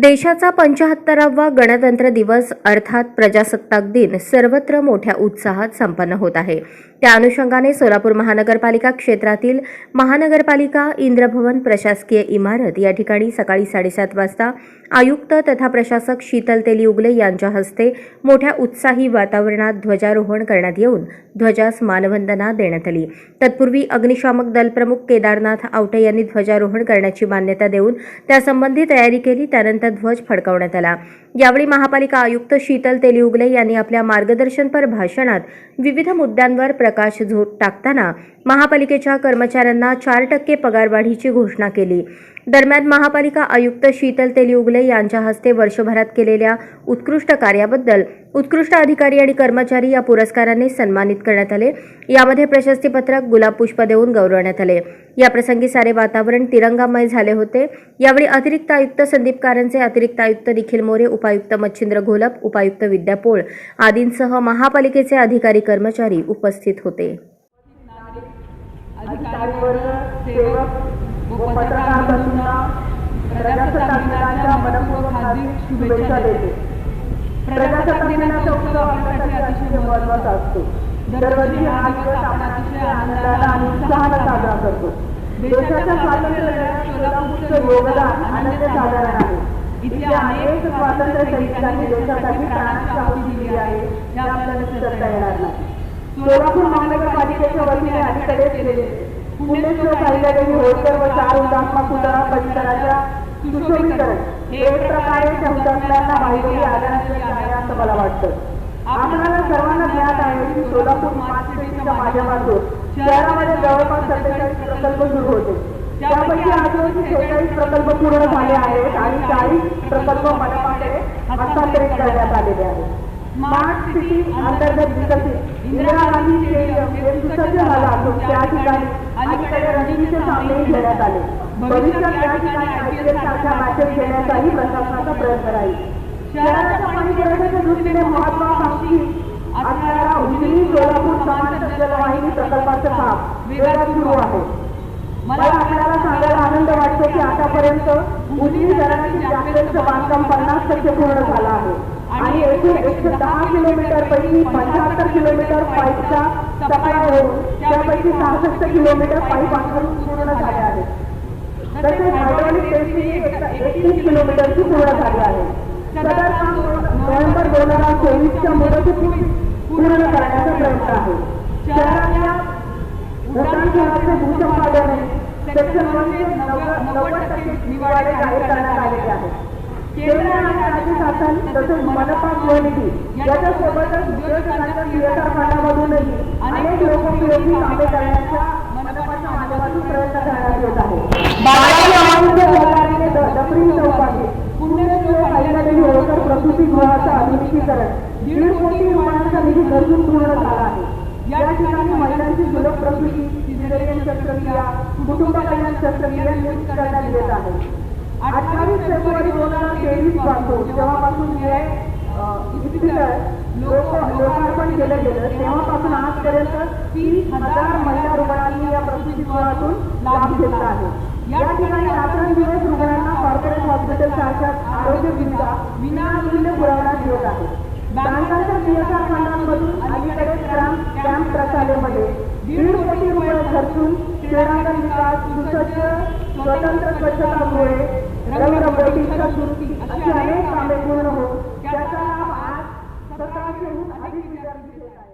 देशाचा पंचाहत्तरावा गणतंत्र दिवस अर्थात प्रजासत्ताक दिन सर्वत्र मोठ्या उत्साहात संपन्न होत आहे. त्या अनुषंगाने सोलापूर महानगरपालिका क्षेत्रातील महानगरपालिका इंद्रभवन प्रशासकीय इमारत या ठिकाणी सकाळी साडेसात वाजता आयुक्त तथा प्रशासक शीतल तेली उगले यांच्या हस्ते मोठ्या उत्साही वातावरणात ध्वजारोहण करण्यात येऊन ध्वजास मानवंदना देण्यात आली. तत्पूर्वी अग्निशामक दल प्रमुख केदारनाथ आवटे यांनी ध्वजारोहण करण्याची मान्यता देऊन त्यासंबंधी तयारी केली त्यानंतर ध्वज फडकवण्यात आला. यावेळी महापालिका आयुक्त शीतल तेली उगले यांनी आपल्या मार्गदर्शनपर भाषणात विविध मुद्द्यांवर प्रकाश झोत टाकताना महापालिकेच्या कर्मचाऱ्यांना चार टक्के पगारवाढीची घोषणा केली. दरम्यान महापालिका आयुक्त शीतल तेली यांच्या हस्ते वर्षभरात केलेल्या उत्कृष्ट कार्याबद्दल उत्कृष्ट अधिकारी आणि कर्मचारी या पुरस्काराने सन्मानित करण्यात आले. यामध्ये प्रशस्तीपत्रक गुलाब पुष्प देऊन गौरवण्यात आले. या प्रसंगी सारे वातावरण तिरंगामय झाले होते. यावेळी अतिरिक्त आयुक्त संदीप कारंजे अतिरिक्त आयुक्त निखिल मोरे उपायुक्त मच्छिंद्र घोलप उपायुक्त विद्या पोळ आदींसह महापालिकेचे अधिकारी कर्मचारी उपस्थित होते. व पत्रकार बंधूंना प्रजासत्ताक दिनाच्या मनपूर्वक हार्दिक शुभेच्छा देते. प्रजासत्ताक दिनाचा उत्सव आपल्यासाठी अतिशय महत्त्वाचा असतो. दरवर्षी हा दिवस आपण अतिशय आनंदाला आणि उत्साहाने साजरा करतो. देशाच्या स्वातंत्र्य लढ्यात सोलापूरचं योगदान अनन्यसाधारण आहे. इथे अनेक स्वातंत्र्य सैनिकांनी देशासाठी आहुती दिली आहे हे आपल्याला विसरता येणार नाही. सोलापूर महानगरपालिकेच्या वतीने अलीकडे केलेले. पुण्यश्लोक होळकर व चार हुतात्मा पुतळा परिसराच्या सुशोभीकरण हे एक प्रकारे त्या हुतात्म्यांना आदरांजली आहे असं मला वाटतं. सर्वांना ज्ञात आहे की सोलापूर स्मार्ट माध्यमातून शहरामध्ये जवळपास सत्तेचाळीस प्रकल्प सुरू होते. त्यापैकी आजवरची शेहेचाळीस प्रकल्प पूर्ण झाले आहेत आणि चाळीस प्रकल्प मनपाने हस्तांतरित करण्यात आलेले आहेत. स्मार्ट सिटी अंतर्गत विकसित. इंदिरा गांधी स्टेडियम हे सुसज्ज असून त्या ठिकाणी अलीकडे घेण्यात आले. भविष्यात त्या ठिकाणी आयपीएल सारख्या मॅचेस घेण्याचाही प्रशासनाचा प्रयत्न राहील. शहराच्या पाणी पुरवठ्याच्या दृष्टीने महत्वाकांक्षी असणारा उजनी सोलापूर जलवाहिनी प्रकल्पाचं काम वेगात सुरू आहे. मला आपल्याला सांगायला आनंद वाटतो की आतापर्यंत उजनी धरणाची जॅकवेलचं बांधकाम पन्नास टक्के पूर्ण झालं आहे. आणि एकूण एकशे दहा किलोमीटर पैकी पंच्याहत्तर किलोमीटर पाईपचा सप्लाय होऊन त्यापैकी सहासष्ट किलोमीटर पाईप आणून पूर्ण झाले आहे तसेच हायड्रॉलिक टेस्टिंग एकतीस किलोमीटरची पूर्ण झाली आहे. सदर काम नोव्हेंबर दोन हजार चोवीसच्या मुदतीत पूर्ण करण्याचा प्रयत्न आहे. शहराच्या भूतान शहराचे भूसंपादन सेक्शन वनचे नव्वद टक्के निवाडे जाहीर करण्यात आलेले आहे केंद्र आणि राज्य शासन तसेच मनपा गृहनिधी उद्योजकांच्या फंडामधूनही अनेक लोकोपयोगी कामे करण्याच्या मनपाच्या माध्यमातून प्रयत्न करण्यात येत आहे सहकार्याने चौपाटी होळकर प्रसूती गृहाचं आधुनिकीकरण दीड कोटी रुपयांचा निधी गरजून पूर्ण झाला आहे. या ठिकाणी महिलांची सुलभ प्रसूती सिझेरियन शस्त्रक्रिया कुटुंब कल्याण शस्त्रक्रिया नियुक्त करण्यात येत आहे. अठ्ठावीस फेब्रुवारी दोन हजार तेवीसपासून जेव्हापासून हे इस्पितळ लोक लोकार्पण केलं गेलं तेव्हापासून आजपर्यंत तीन हजार महिला रुग्णांनी या प्रसूतीगृहातून लाभ घेतला आहे. या ठिकाणी रात्रंदिवस रुग्णांना कॉर्पोरेट हॉस्पिटल सारख्या आरोग्य सुविधा विनामूल्य पुरवण्यात येत आहे. बँकांच्या सीएसआर फंडांमधून अलीकडेच कॅम्प प्रशालेमध्ये दीड कोटी रुपये खर्चून शहराचा विकास सुसज्ज स्वतंत्र स्वच्छतामुळे रंगरंगोटीच्या अशी अनेक कामे पूर्ण होत त्याचा लाभ आज सतराशेहून अधिक विद्यार्थी घेत आहेत.